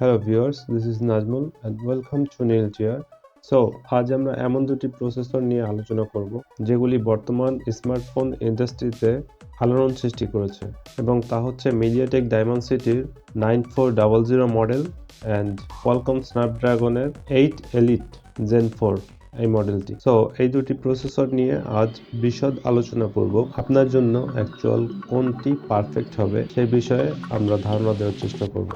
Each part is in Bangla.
Hello viewers this is Nazmul and welcome to Neel chair so আজ আমরা এমন দুটি প্রসেসর নিয়ে আলোচনা করব, যেগুলি বর্তমান স্মার্টফোন ইন্ডাস্ট্রিতে আলোড়ন সৃষ্টি করেছে এবং তা হচ্ছে MediaTek ডায়মন্ডসিটির nine four double zero model and Qualcomm স্ন্যাপড্রাগনের eight elite gen four এই মডেলটি সো এই দুটি প্রসেসর নিয়ে আজ বিশদ আলোচনা করব। আপনার জন্য অ্যাকচুয়াল কোনটি পারফেক্ট হবে সেই বিষয়ে আমরা ধারণা দেওয়ার চেষ্টা করব।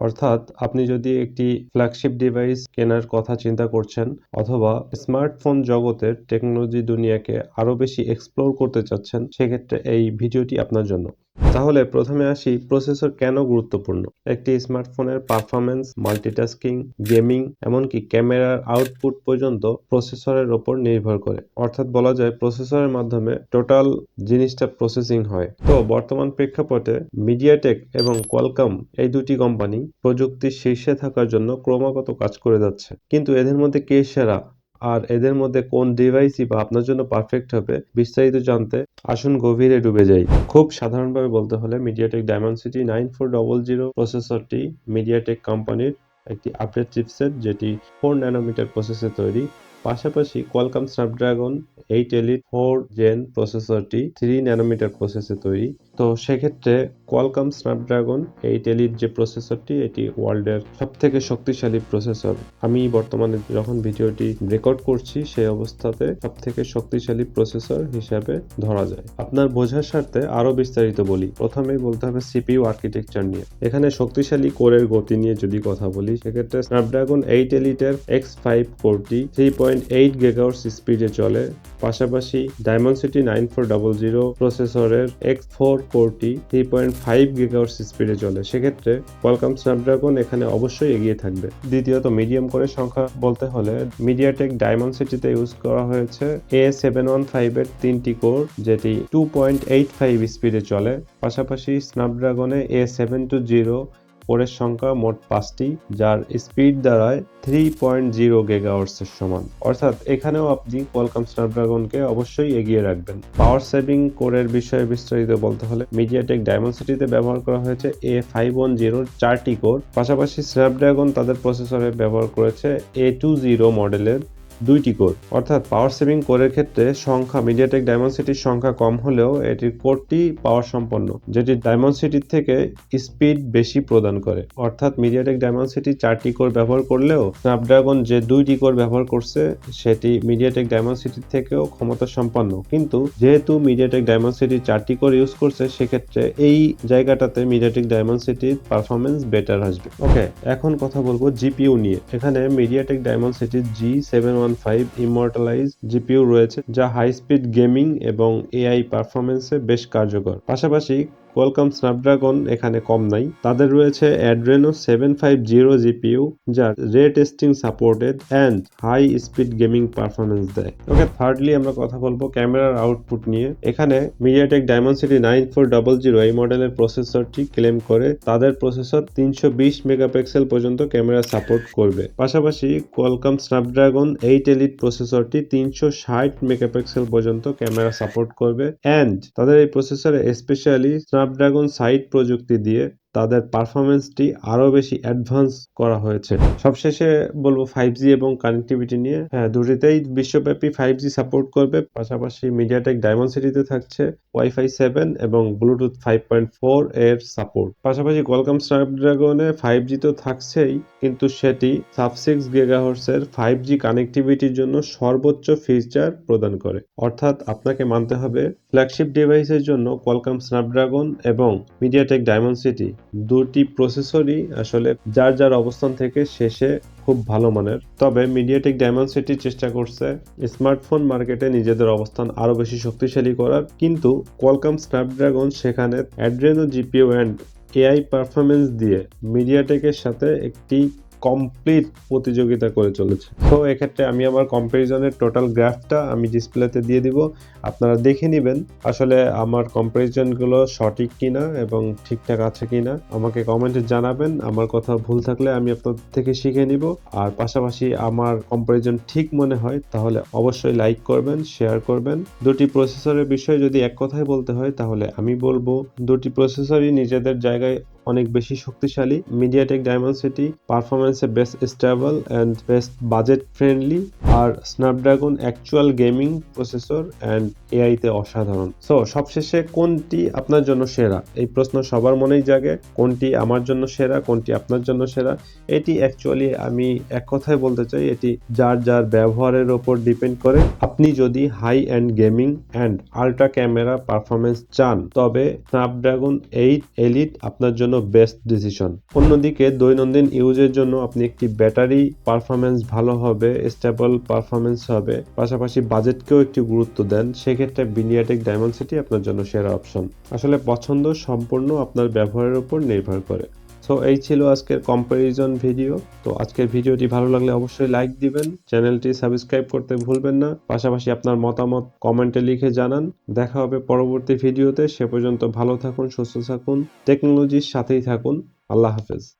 অর্থাৎ আপনি যদি একটি ফ্ল্যাগশিপ ডিভাইস কেনার কথা চিন্তা করছেন অথবা স্মার্টফোন জগতের টেকনোলজি দুনিয়াকে আরও বেশি এক্সপ্লোর করতে চাচ্ছেন, সেক্ষেত্রে এই ভিডিওটি আপনার জন্য। তাহলে প্রথমে আসি, প্রসেসর কেন গুরুত্বপূর্ণ? একটি স্মার্টফোনের পারফরমেন্স মাল্টিটাস্কিং, গেমিং, এমনকি ক্যামেরার আউটপুট পর্যন্ত প্রসেসরের ওপর নির্ভর করে। অর্থাৎ বলা যায় প্রসেসরের মাধ্যমে টোটাল জিনিসটা প্রসেসিং হয়। তো বর্তমান প্রেক্ষাপটে মিডিয়াটেক এবং কোয়ালকম এই দুটি কোম্পানি প্রযুক্তির শীর্ষে থাকার জন্য ক্রমাগত কাজ করে যাচ্ছে। কিন্তু এদের মধ্যে কে সেরা? আর এদের মধ্যে কোন ডিভাইসই বা আপনার জন্য পারফেক্ট হবে বিস্তারিত জানতে আসুন গভীরে ডুবে যাই। খুব সাধারণভাবে বলতে হলে MediaTek Dimensity nine four double zero প্রসেসরটি MediaTek কোম্পানির একটি আপডেট চিপসেট যেটি ফোর ন্যানোমিটার প্রসেসে তৈরি। পাশাপাশি Qualcomm Snapdragon eight elite four gen প্রসেসরটি three nanometer প্রসেসে তৈরি। তো সেক্ষেত্রে কোয়ালকম স্ন্যাপড্রাগন এইট এলিট যে প্রসেসরটি, এটি ওয়ার্ল্ডের সব থেকে শক্তিশালী প্রসেসর। আমি বর্তমানে যখন ভিডিওটি রেকর্ড করছি, সেই অবস্থাতে সব থেকে শক্তিশালী প্রসেসর হিসাবে ধরা যায়। আপনার বোঝার স্বার্থে আরও বিস্তারিত বলি। প্রথমেই বলতে হবে সিপিইউ আর্কিটেকচার নিয়ে। এখানে শক্তিশালী কোরের গতি নিয়ে যদি কথা বলি, সেক্ষেত্রে স্ন্যাপড্রাগন এইট এলিটের এক্স ফাইভ কোরটি থ্রি পয়েন্ট এইট গেগাওয়ার্স স্পিডে চলে। পাশাপাশি Dimensity nine four double zero প্রসেসরের এক্স ফোর কোরটি থ্রি পয়েন্ট ফাইভ গিগাওয়ার্স স্পিডে চলে। সেক্ষেত্রে কোয়ালকম স্ন্যাপড্রাগন এখানে অবশ্যই এগিয়ে থাকবে। দ্বিতীয়ত মিডিয়াম কোরের সংখ্যা বলতে হলে মিডিয়াটেক ডায়মন্ড সিটিতে ইউজ করা হয়েছে এ সেভেন ওয়ান ফাইভের তিনটি কোর যেটি টু পয়েন্ট এইট ফাইভ স্পিডে চলে। পাশাপাশি স্ন্যাপড্রাগনে এ সেভেন টু জিরো কোরের সংখ্যা মোট পাঁচটি, যার স্পিড দাঁড়ায় থ্রি পয়েন্ট জিরো গেগাওয়ার্সের সমান। অর্থাৎ এখানেও আপনি কোয়ালকম স্ন্যাপড্রাগনকে অবশ্যই এগিয়ে রাখবেন। পাওয়ার সেভিং কোরের বিষয়ে বিস্তারিত বলতে হলে মিডিয়াটেক ডায়মন্ডসিটিতে ব্যবহার করা হয়েছে এ ফাইভ ওয়ান জিরোর চারটি কোর পাশাপাশি স্ন্যাপড্রাগন তাদের প্রসেসরে ব্যবহার করেছে এ টু জিরো মডেলের দুইটি কোর। অর্থাৎ পাওয়ার সেভিং কোরের ক্ষেত্রে সংখ্যা মিডিয়াটেক ডায়মন্ডসিটির সংখ্যা কম হলেও এটির কোরটি পাওয়ার সম্পন্ন, যেটি ডায়মন্ডসিটির থেকে স্পিড বেশি প্রদান করে। অর্থাৎ মিডিয়াটেক ডায়মন্ডসিটি চারটি কোর ব্যবহার করলেও স্ন্যাপড্রাগন যে দুইটি কোর ব্যবহার করছে, সেটি মিডিয়াটেক ডায়মন্ডসিটির থেকেও ক্ষমতা সম্পন্ন। কিন্তু যেহেতু মিডিয়াটেক ডায়মন্ডসিটি চারটি কোর ইউজ করছে, সেক্ষেত্রে এই জায়গাটাতে মিডিয়াটেক ডায়মন্ডসিটির পারফরমেন্স বেটার আসবে। ওকে এখন কথা বলব জিপিইউ নিয়ে। এখানে MediaTek ডায়মন্ডসিটির G seven one five Immortalis GPU রয়েছে যা হাই স্পিড গেমিং এবং এআই পারফরমেন্সে বেশ কার্যকর। পাশাপাশি কোয়ালকম স্ন্যাপড্রাগন এখানে কম নাই। তাদের রয়েছে Adreno seven five zero GPU যা ray testing supported and high speed gaming performance দেয়। ওকে থার্ডলি আমরা কথা বলব ক্যামেরার আউটপুট নিয়ে। এখানে MediaTek Dimensity nine four double zero এই মডেলের প্রসেসরটি ক্লেম করে, তাদের প্রসেসর তিনশো বিশ মেগাপিক্সেল পর্যন্ত ক্যামেরা সাপোর্ট করবে। পাশাপাশি কোয়ালকম স্ন্যাপড্রাগন এইট এলিট প্রসেসরটি তিনশো ষাট মেগাপিক্সেল পর্যন্ত ক্যামেরা সাপোর্ট করবে। অ্যান্ড তাদের এই প্রসেসরে স্পেশালি স্ন্যাপড্রাগন সাইট প্রযুক্তি দিয়ে তাদের পারফরমেন্সটি আরও বেশি অ্যাডভান্স করা হয়েছে। সবশেষে বলব ফাইভ জি এবং কানেক্টিভিটি নিয়ে। হ্যাঁ দুটিতেই বিশ্বব্যাপী ফাইভ জি সাপোর্ট করবে। পাশাপাশি মিডিয়াটেক ডায়মন্ডসিটিতে থাকছে ওয়াইফাই সেভেন এবং ব্লুটুথ ফাইভ পয়েন্ট ফোর এর সাপোর্ট পাশাপাশি কোয়ালকম স্ন্যাপড্রাগনে ফাইভ জি তো থাকছেই, কিন্তু সেটি সাব সিক্স গিগাহার্সের ফাইভ জি কানেক্টিভিটির জন্য সর্বোচ্চ ফিচার প্রদান করে। অর্থাৎ আপনাকে মানতে হবে ফ্ল্যাগশিপ ডিভাইসের জন্য কোয়ালকম স্ন্যাপড্রাগন এবং মিডিয়াটেক ডায়মন্ডসিটি দুটি প্রসেসরই আসলে যার যার অবস্থান থেকে শেষে খুব ভালো মানের। তবে মিডিয়াটেক ডায়মন্ডসিটি চেষ্টা করছে স্মার্টফোন মার্কেটে নিজেদের অবস্থান আরও বেশি শক্তিশালী করার। কিন্তু কোয়ালকম স্ন্যাপড্রাগন সেখানে Adreno GPU and AI performance দিয়ে মিডিয়াটেকের সাথে একটি কমপ্লিট প্রতিযোগিতা করে চলেছে। তো এক্ষেত্রে আমি আমার কম্পারিজনের টোটাল গ্রাফটা আমি ডিসপ্লেতে দিয়ে দিব। আপনারা দেখে নেবেন আসলে আমার কম্পারিজনগুলো সঠিক কিনা এবং ঠিকঠাক আছে কিনা। আমাকে কমেন্টে জানাবেন। আমার কথা ভুল থাকলে আমি আপনাদের থেকে শিখে নিব। আর পাশাপাশি আমার কম্পারিজন ঠিক মনে হয়, তাহলে অবশ্যই লাইক করবেন শেয়ার করবেন। দুটি প্রসেসরের বিষয়ে যদি এক কথায় বলতে হয়, তাহলে আমি বলব, দুটি প্রসেসরই নিজেদের জায়গায় অনেক বেশি শক্তিশালী MediaTek Dimensity পারফরমেন্সে best stable and best budget friendly R Snapdragon actual gaming processor and এআইতে অসাধারণ। সো সবশেষে কোনটি আপনার জন্য সেরা? এই প্রশ্ন সবার মনেই জাগে, কোনটি আমার জন্য সেরা, কোনটি আপনার জন্য সেরা? এটি অ্যাকচুয়ালি আমি এক কথায় বলতে চাই, এটি যার যার ব্যবহারের ওপর ডিপেন্ড করে। আপনি যদি high and gaming and ultra camera performance চান, তবে স্ন্যাপড্রাগন এইট এলিট আপনার জন্য বেস্ট ডিসিশন অন্যদিকে দৈনন্দিন ইউজের জন্য আপনি একটি ব্যাটারি পারফরমেন্স ভালো হবে স্টেবল পারফরমেন্স হবে। পাশাপাশি বাজেটকেও একটি গুরুত্ব দেন। সেক্ষেত্রে বিনিয়াটেক ডায়মন্ডসিটি আপনার জন্য সেরা অপশন আসলে পছন্দ সম্পূর্ণ আপনার ব্যবহারের উপর নির্ভর করে। সো এই ছিল আজকের কম্প্যারিজন ভিডিও তো আজকের ভিডিওটি ভালো লাগলে অবশ্যই লাইক দিবেন। চ্যানেলটি সাবস্ক্রাইব করতে ভুলবেন না। পাশাপাশি আপনার মতামত কমেন্টে লিখে জানান। দেখা হবে পরবর্তী ভিডিওতে সে পর্যন্ত ভালো থাকুন, সুস্থ থাকুন। টেকনোলজির সাথেই থাকুন। আল্লাহ হাফেজ।